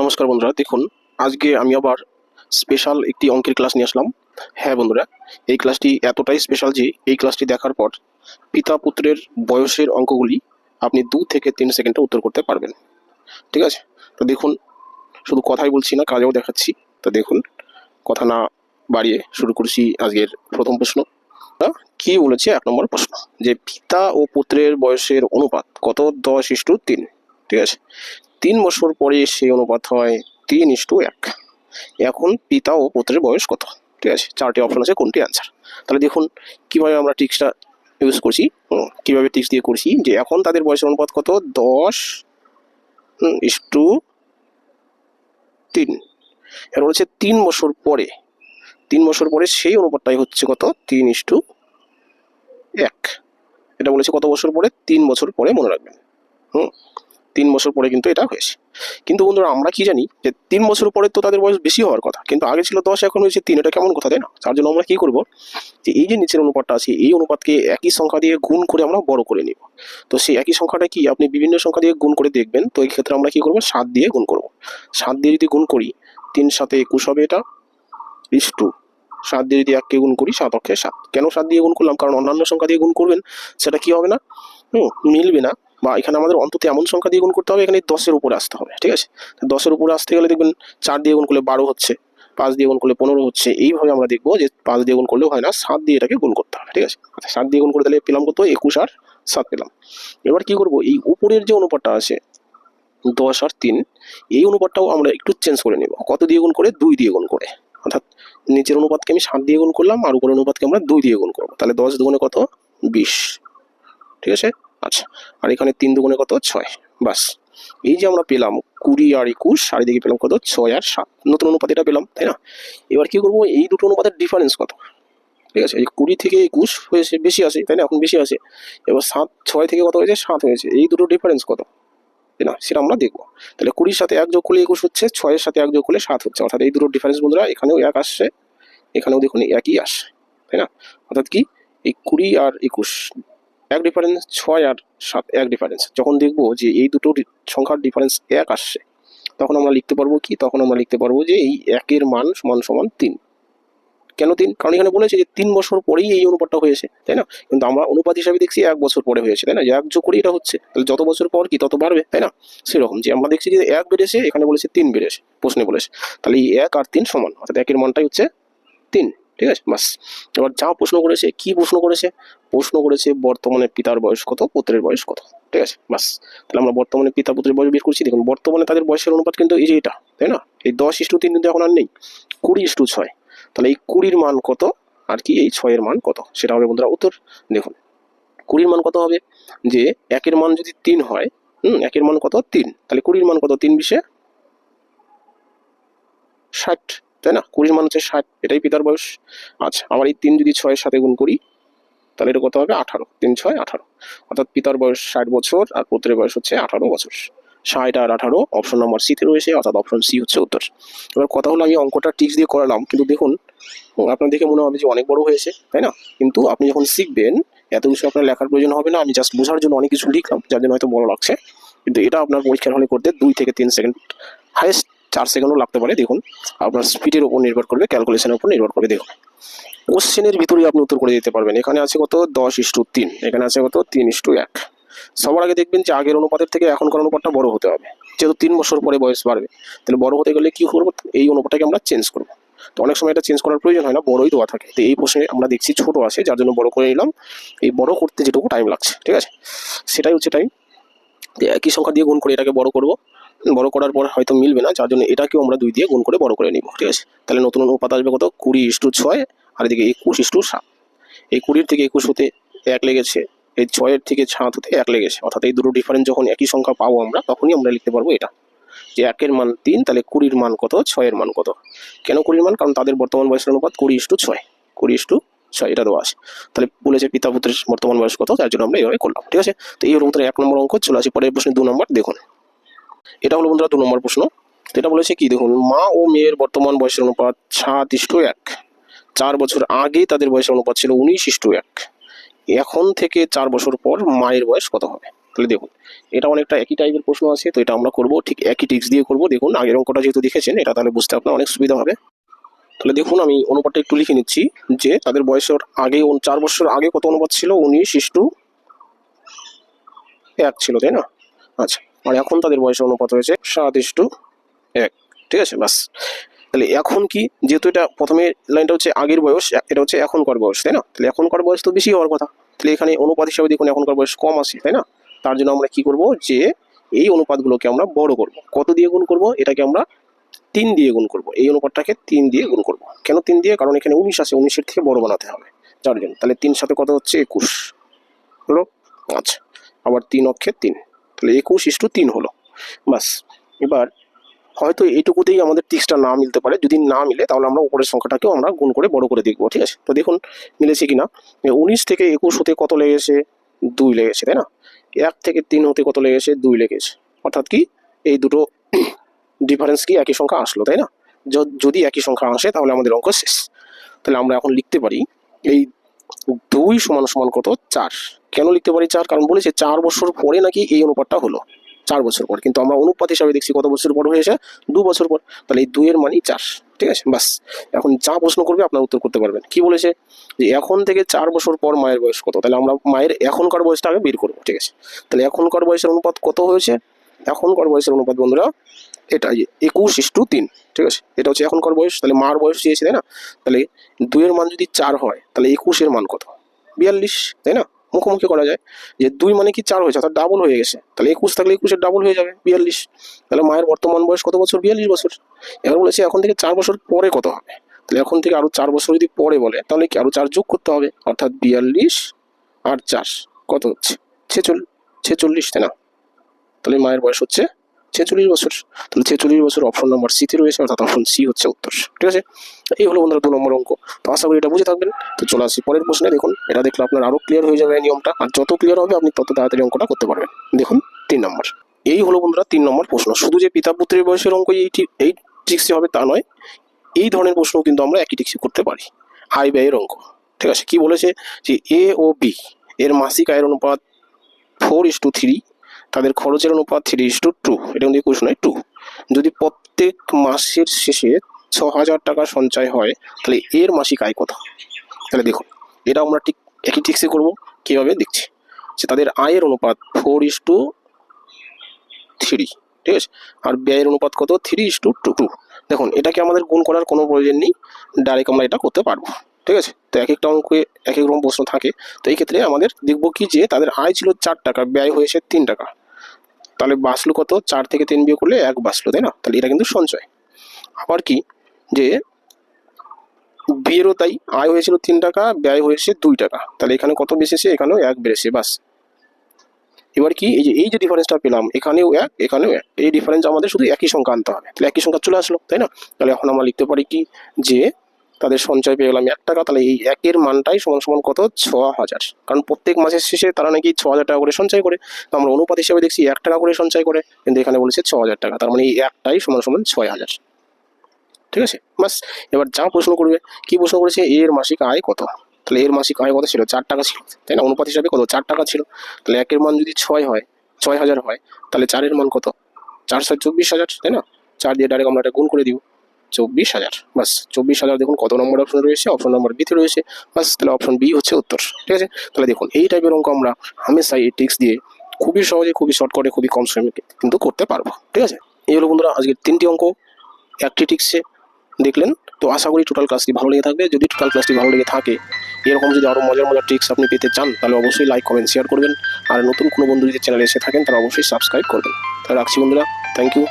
নমস্কার বন্ধুরা, দেখুন, আজকে আমি আবার স্পেশাল একটি অঙ্কের ক্লাস নিয়ে আসলাম। হ্যাঁ বন্ধুরা, এই ক্লাসটি এতটাই স্পেশাল যে এই ক্লাসটি দেখার পর পিতা পুত্রের বয়সের অঙ্কগুলি আপনি দু থেকে তিন সেকেন্ডে উত্তর করতে পারবেন। ঠিক আছে? তো দেখুন, শুধু কথাই বলছি না, কাজেও দেখাচ্ছি। তো দেখুন, কথা না বাড়িয়ে শুরু করছি আজকের প্রথম প্রশ্ন। কি বলেছে? এক নম্বর প্রশ্ন। যে পিতা ও পুত্রের বয়সের অনুপাত কত? দশ ইস্টু তিন। ঠিক আছে? তিন বছর পরে সেই অনুপাত হয় তিন ইস্টু এক। এখন পিতা ও পুত্রের বয়স কত? ঠিক আছে, চারটি অপশন আছে, কোনটি অ্যান্সার তাহলে দেখুন, কীভাবে আমরা টিক্সটা ইউজ করছি কীভাবে টিক্স দিয়ে করছি যে এখন তাদের বয়সের অনুপাত কত? দশ ইস্টু তিন। এর বলছে তিন বছর পরে, তিন বছর পরে সেই অনুপাতটাই হচ্ছে কত? তিন ইস্টু এক। এটা বলেছে কত বছর পরে? তিন বছর পরে মনে রাখবেন। হুম তিন বছর পরে কিন্তু এটা হয়েছে। কিন্তু বন্ধুরা, আমরা কি জানি যে তিন বছর পরে তো তাদের বয়স বেশি হওয়ার কথা, কিন্তু আগে ছিল দশ, এখন হয়েছে তিন, এটা কেমন কথা, তাই না? তার জন্য আমরা কি করব যে এই যে নিচের অনুপাতটা আছে, এই অনুপাতকে একই সংখ্যা দিয়ে গুণ করে আমরা বড় করে নিব। তো সেই একই সংখ্যাটা কি? আপনি বিভিন্ন সংখ্যা দিয়ে গুণ করে দেখবেন, তো এই ক্ষেত্রে আমরা কি করব? সাত দিয়ে গুণ করব। সাত দিয়ে যদি গুণ করি, তিন সাথে একুশ হবে এটা ইস টু সাত দিয়ে যদি এককে গুণ করি, সাত অক্ষে সাত। কেন সাত দিয়ে গুণ করলাম? কারণ অন্যান্য সংখ্যা দিয়ে গুণ করবেন, সেটা কি হবে না? হুম, মিলবে না। বা এখানে আমাদের অন্তত এমন সংখ্যা দিয়ে গুণ করতে হবে, এখানে দশের উপরে আসতে হবে, ঠিক আছে? দশের উপরে আসতে গেলে দেখবেন চার দিয়ে গুণ করলে বারো হচ্ছে, পাঁচ দিয়ে গুণ করলে পনেরো হচ্ছে, এইভাবে আমরা দেখব যে পাঁচ দিয়ে গুণ করলেও হয় না, সাত দিয়ে এটাকে গুণ করতে হবে, ঠিক আছে? আচ্ছা সাত দিয়ে গুণ করে তাহলে পেলাম কত? একুশ আর সাত পেলাম। এবার কি করব? এই উপরের যে অনুপাতটা আছে, দশ আর তিন, এই অনুপাতটাও আমরা একটু চেঞ্জ করে নেব। কত দিয়ে গুণ করে? দুই দিয়ে গুণ করে। অর্থাৎ নিচের অনুপাতকে আমি সাত দিয়ে গুণ করলাম, আর উপরের অনুপাতকে আমরা দুই দিয়ে গুণ করব। তাহলে দশ দুগুণে কত? বিশ, ঠিক আছে? আচ্ছা আর এখানে তিন দুগুণে কত? ছয়। বাস, এই যে আমরা পেলাম কুড়ি আর একুশ আর এদিকে পেলাম কত? ছয় আর সাত। নতুন অনুপাত এটা পেলাম, তাই না? এবার কি করব? এই দুটো অনুপাতের ডিফারেন্স কত? ঠিক আছে, এই কুড়ি থেকে একুশ হয়েছে, বেশি আসে, তাই না? এখন বেশি আসে। এবার সাত, ছয় থেকে কত হয়েছে? সাত হয়েছে। এই দুটো ডিফারেন্স কত? তাই না? সেটা আমরা দেখব। তাহলে কুড়ির সাথে এক যোগ করলে একুশ হচ্ছে, ছয়ের সাথে এক যোগ করলে সাত হচ্ছে। অর্থাৎ এই দুটো ডিফারেন্স বন্ধুরা, এখানেও এক আসছে, এখানেও দেখুন একই আসছে, তাই না? অর্থাৎ কি? এই কুড়ি আর একুশ এক ডিফারেন্স ছয় আর সাত, এক ডিফারেন্স যখন দেখব যে এই দুটো সংখ্যার ডিফারেন্স এক আসছে, তখন আমরা লিখতে পারব কি? তখন আমরা লিখতে পারব যে এই একের মান সমান সমান তিন। কেন তিন? কারণ এখানে বলেছে যে তিন বছর পরেই এই অনুপাতটা হয়েছে, তাই না? কিন্তু আমরা অনুপাত হিসাবে দেখছি এক বছর পরে হয়েছে, তাই না? এক যোগ করে এটা হচ্ছে, তাহলে যত বছর পর কি তত বাড়বে, তাই না? সেরকম যে আমরা দেখছি যে এক বেড়েছে, এখানে বলেছে তিন বেড়েছে, প্রশ্নে বলেছে। তাহলে এই এক আর তিন সমান, অর্থাৎ একের মানটাই হচ্ছে তিন। ঠিক আছে? বাস। এবার যা প্রশ্ন করেছে, কি প্রশ্ন করেছে? প্রশ্ন করেছে বর্তমানে পিতার বয়স কত? পুত্রের বয়স কত? ঠিক আছে? বাস। তাহলে আমরা বর্তমানে পিতা, পুত্রের বয়স বের করছি। দেখুন, বর্তমানে তাদের বয়সের অনুপাত কিন্তু এই যে এটা, তাই না? এই দশ ইস্টু তিন কিন্তু এখন আর নেই। কুড়ি ইস্টু ছয়। তাহলে এই কুড়ির মান কত? আর কি এই ছয়ের মান কত? সেটা হবে বন্ধুরা উত্তর। দেখুন, কুড়ির মান কত হবে? যে একের মান যদি তিন হয়, হুম, একের মান কত? তিন। তাহলে কুড়ির মান কত? তিন বিশে ষাট। তাই না? কুড়ির মান হচ্ছে ষাট, এটাই পিতার বয়স। আচ্ছা আমার এই তিন যদি ছয়ের সাথে গুণ করি, তাহলে এটা কত হবে? আঠারো। তিন, ছয়, আঠারো। অর্থাৎ পিতার বয়স ষাট বছর আর পুত্রের বয়স হচ্ছে আঠারো বছর। ষাট আর আঠারো অপশন নাম্বার সিতে রয়েছে, অর্থাৎ অপশন সি হচ্ছে উত্তর। এবার কথা হলো আমি অঙ্কটা টিক্স দিয়ে করালাম, কিন্তু দেখুন, আপনার দেখে মনে হবে যে অনেক বড় হয়েছে, তাই না? কিন্তু আপনি যখন শিখবেন, এত কিছু আপনার লেখার প্রয়োজন হবে না, আমি জাস্ট বোঝার জন্য অনেক কিছু লিখলাম, যার জন্য হয়তো বড় লাগছে। কিন্তু এটা আপনার পরীক্ষার হলে করতে দুই থেকে তিন সেকেন্ড হাইয়েস্ট চার সেকেন্ডও লাগতে পারে, দেখুন। আপনার স্পিডের উপর নির্ভর করবে ক্যালকুলেশনের উপর নির্ভর করবে, দেখুন। কোশ্চেনের ভিতরে আপনি উত্তর করে দিতে পারবেন। এখানে আছে কত? দশ ইস্টু তিন। এখানে আছে কত? তিন ইস্টু এক। সবার আগে দেখবেন যে আগের অনুপাতের থেকে এখনকার অনুপাতটা বড় হতে হবে। যেহেতু তিন বছর পরে বয়স বাড়বে, তাহলে বড় হতে গেলে কি করব? এই অনুপাতটাকে আমরা চেঞ্জ করব। তো অনেক সময় এটা চেঞ্জ করার প্রয়োজন হয় না, বড়ই দেওয়া থাকে। তো এই প্রশ্নে আমরা দেখছি ছোট আছে, যার জন্য বড় করে নিলাম। এই বড় করতে যেটুকু টাইম লাগছে, ঠিক আছে? সেটাই হচ্ছে টাইম একই সংখ্যা দিয়ে গুণ করে এটাকে বড় করব। বড় করার পর হয়তো মিলবে না, যার জন্য এটাকেও আমরা দুই দিয়ে গুণ করে বড় করে নিব, ঠিক আছে? তাহলে নতুন অনুপাত আসবে কত? কুড়ি ইস্টু ছয়, আর এদিকে একুশ ইস্টু সাত। এই কুড়ির থেকে একুশ হতে এক লেগেছে, এই ছয়ের থেকে সাত হতে এক লেগেছে। অর্থাৎ এই দুটো ডিফারেন্স যখন একই সংখ্যা পাবো আমরা, তখনই আমরা লিখতে পারব এটা। যে একের মান তিন, তাহলে কুড়ির মান কত? ছয়ের মান কত? কেন কুড়ির মান? কারণ তাদের বর্তমান বয়সের অনুপাত কুড়ি ইস্টু ছয়, কুড়ি ইস্টু ছয়, এটা দেওয়া আছে। তাহলে বলেছে পিতা পুত্রের বর্তমান বয়স কত? তার জন্য আমরা এইভাবে করলাম, ঠিক আছে? তো এই বন্ধুরা এক নম্বর অঙ্ক চলে আসি পরের প্রশ্নে দু নম্বর দেখুন। এটা হলো বন্ধুরা দু নম্বর প্রশ্ন। এটা বলেছে কি, দেখুন, মা ও মেয়ের বর্তমান বয়সের অনুপাত সাত ইস্টু এক। চার বছর আগে তাদের বয়সের অনুপাত ছিল উনিশ ইস্টু এক। এখন থেকে চার বছর পর মায়ের বয়স কত হবে? তাহলে দেখুন, এটা অনেকটা একই টাইপের প্রশ্ন আছে, তো এটা আমরা করব, ঠিক একই টিক্স দিয়ে করব। দেখুন, আগের অঙ্কটা যেহেতু দেখেছেন, এটা তাহলে বুঝতে আপনার অনেক সুবিধা হবে। তাহলে দেখুন, আমি অনুপাতটা একটু লিখে নিচ্ছি, যে তাদের বয়সের আগে চার বছর আগে কত অনুপাত ছিল? উনিশ ইস্টু এক ছিল, তাই না? আচ্ছা আর এখন তাদের বয়সের অনুপাত হয়েছে সাত ইস্টু এক। ঠিক আছে? বাস। তাহলে এখন কি, যেহেতু এটা প্রথমে লাইনটা হচ্ছে আগের বয়স এটা হচ্ছে এখনকার বয়স, তাই না? তাহলে এখনকার বয়স তো বেশি হওয়ার কথা। তাহলে এখানে অনুপাত হিসাবে দেখুন এখনকার বয়স কম আছে, তাই না? তার জন্য আমরা কি করব যে, এই অনুপাতগুলোকে আমরা বড় করব। কত দিয়ে গুণ করব? এটাকে আমরা তিন দিয়ে গুণ করব। এই অনুপাতটাকে তিন দিয়ে গুণ করব। কেন তিন দিয়ে? কারণ এখানে উনিশ আছে, উনিশের থেকে বড় বানাতে হবে। যার জন্য। তাহলে তিন সাথে কত হচ্ছে? একুশ। হলো আচ্ছা আবার তিন অক্ষে তিন। তাহলে একুশ ইস্টু তিন হলো। বাস, এবার হয়তো এইটুকুতেই আমাদের টিক্সটা না মিলতে পারে। যদি না মিলে, তাহলে আমরা উপরের সংখ্যাটাকেও আমরা গুণ করে বড় করে দেখব, ঠিক আছে? তো দেখুন, মিলেছে কি না উনিশ থেকে একুশ হতে কত লেগেছে? দুই লেগেছে, তাই না? এক থেকে তিন হতে কত লেগেছে? দুই লেগেছে। অর্থাৎ কি, এই দুটো ডিফারেন্স কি একই সংখ্যা আসলো, তাই না? যদি একই সংখ্যা আসে, তাহলে আমাদের অঙ্ক শেষ। তাহলে আমরা এখন লিখতে পারি, এই দুই সমান সমান কত? চার। কেন লিখতে পারি চার? কারণ বলেছে চার বছর পরে নাকি এই অনুপাতটা হলো। চার বছর পর। কিন্তু আমরা অনুপাত হিসাবে দেখছি কত বছর পর হয়েছে? দু বছর পর। তাহলে এই দুইয়ের মানই চার। ঠিক আছে? বাস। এখন যা প্রশ্ন করবে আপনার উত্তর করতে পারবেন। কি বলেছে? যে এখন থেকে চার বছর পর মায়ের বয়স কত? তাহলে আমরা মায়ের এখনকার বয়সটা আগে বের করব। ঠিক আছে? তাহলে এখনকার বয়সের অনুপাত কত হয়েছে? এখনকার বয়সের অনুপাত বন্ধুরা এটা একুশ ইস্টু তিন, ঠিক আছে? এটা হচ্ছে এখনকার বয়স, তাহলে মার বয়স চেয়েছে তাই না? তাহলে দুইয়ের মান যদি চার হয়, তাহলে একুশের মান কত? বিয়াল্লিশ, তাই না? মুখোমুখি করা যায়। যে দুই মানে কি চার হয়েছে? অর্থাৎ ডাবল হয়ে গেছে। তাহলে একুশ থাকলে একুশের ডাবল হয়ে যাবে, বিয়াল্লিশ। তাহলে মায়ের বর্তমান বয়স কত বছর? বিয়াল্লিশ বছর। এবার বলেছে এখন থেকে চার বছর পরে কত হবে? তাহলে এখন থেকে আরও চার বছর যদি পরে বলে, তাহলে কি আরও চার যোগ করতে হবে? অর্থাৎ বিয়াল্লিশ আর চার। কত হচ্ছে? ছেচল্লিশ ছেচল্লিশ, তাই না? তাহলে মায়ের বয়স হচ্ছে ছেচল্লিশ বছর। তাহলে ছেচল্লিশ বছর অপশন নাম্বার সিতে রয়েছে, অর্থাৎ অপশন সি হচ্ছে উত্তর। ঠিক আছে? এই হলো বন্ধুরা দু নম্বর অঙ্ক। তো আশা করি এটা বুঝে থাকবেন। তো চলে আসি পরের প্রশ্নে। দেখুন, এটা দেখলে আপনার আরও ক্লিয়ার হয়ে যাবে এই নিয়মটা। আর যত ক্লিয়ার হবে, আপনি তত তাড়াতাড়ি অঙ্কটা করতে পারবেন। দেখুন, তিন নম্বর। এই হলো বন্ধুরা তিন নম্বর প্রশ্ন। শুধু যে পিতা পুত্রের বয়সের অঙ্ক এইটি এই ট্রিক্সে হবে তা নয়, এই ধরনের প্রশ্ন কিন্তু আমরা একই ট্রিক্সে করতে পারি, আয় ব্যয়ের অঙ্ক। ঠিক আছে? কি বলেছে যে এ ও বি এর মাসিক আয়ের অনুপাত ফোর ইস টু থ্রি তাদের খরচের অনুপাত থ্রি ইস টু টু এটা কিন্তু একুশ নয় টু যদি প্রত্যেক মাসের শেষে ছ হাজার টাকা সঞ্চয় হয়, তাহলে এর মাসিক আয় কত? তাহলে দেখুন এটা আমরা ঠিক একই ঠিকসে করব, কীভাবে দেখছি? যে তাদের আয়ের অনুপাত ফোর ইস টু থ্রি ঠিক আছে? আর ব্যয়ের অনুপাত কত? Three is to two two দেখুন, এটাকে আমাদের গুণ করার কোনো প্রয়োজন নেই ডাইরেক্ট আমরা এটা করতে পারব, ঠিক আছে? তো এক একটা অঙ্কে এক এক রকম প্রশ্ন থাকে, তো এই ক্ষেত্রে আমাদের দেখব কি যে তাদের আয় ছিল চার টাকা, ব্যয় হয়েছে তিন টাকা। তাহলে বাঁচলো কত? চার থেকে তিন বিয়ে করলে এক বাঁচলো, তাই না? তাহলে এটা কিন্তু সঞ্চয়। আবার কি? যে বিয়েরও তাই, আয় হয়েছিল তিন টাকা, ব্যয় হয়েছে দুই টাকা। তাহলে এখানে কত বেশিছে এখানেও এক বেড়েছে, বাস। এবার কি? এই যে এই যে ডিফারেন্সটা পেলাম, এখানেও এক এখানেও এক। এই ডিফারেন্স আমাদের শুধু একই সংখ্যা আনতে হবে। তাহলে একই সংখ্যা চলে আসলো, তাই না? তাহলে এখন আমরা লিখতে পারি কি? যে তাদের সঞ্চয় পেয়ে গেলাম। এক টাকা, তাহলে এই একের মানটাই সমান সমান কত? ছ হাজার কারণ প্রত্যেক মাসের শেষে তারা নাকি ছ হাজার টাকা করে সঞ্চয় করে। তো আমরা অনুপাত হিসেবে দেখছি এক টাকা করে সঞ্চয় করে, কিন্তু এখানে বলেছে ছ হাজার টাকা। তার মানে এই একটাই সমান সমান ছয় হাজার ঠিক আছে? বাস, এবার যা প্রশ্ন করবে, কি প্রশ্ন করেছে? এর মাসিক আয় কত? তাহলে এর মাসিক আয় কত ছিল? চার টাকা ছিল। তাই না? অনুপাত হিসাবে কত? চার টাকা ছিল। তাহলে একের মান যদি ছয় হয় ছয় হাজার হয়, তাহলে চারের মান কত? চার ছয় চব্বিশ হাজার, তাই না? চার দিয়ে ডাইরেক্ট আমরা এটা গুণ করে দিব। চব্বিশ হাজার। বাস, চব্বিশ হাজার দেখুন কত নম্বর অপশন রয়েছে অপশন নম্বর বিতে রয়েছে। বাস, তাহলে অপশন বি হচ্ছে উত্তর, ঠিক আছে? তাহলে দেখুন, এই টাইপের অঙ্ক আমরা হামেশাই এই টিক্স দিয়ে খুবই সহজে, খুবই শর্টকাটে খুবই কম সময়ে কিন্তু করতে পারব, ঠিক আছে? এই হলো বন্ধুরা আজকের তিনটি অঙ্ক, একটি টিক্সে দেখলেন। তো আশা করি টোটাল ক্লাসটি ভালো লেগে থাকবে। যদি টোটাল ক্লাসটি ভালো লেগে থাকে, এরকম যদি আরও মজার মজার ট্রিক্স আপনি পেতে চান, তাহলে অবশ্যই লাইক কমেন্ট শেয়ার করবেন। আর নতুন কোনো বন্ধু যদি চ্যানেলে এসে থাকেন তারা অবশ্যই সাবস্ক্রাইব করবেন। তাহলে রাখছি বন্ধুরা। Thank you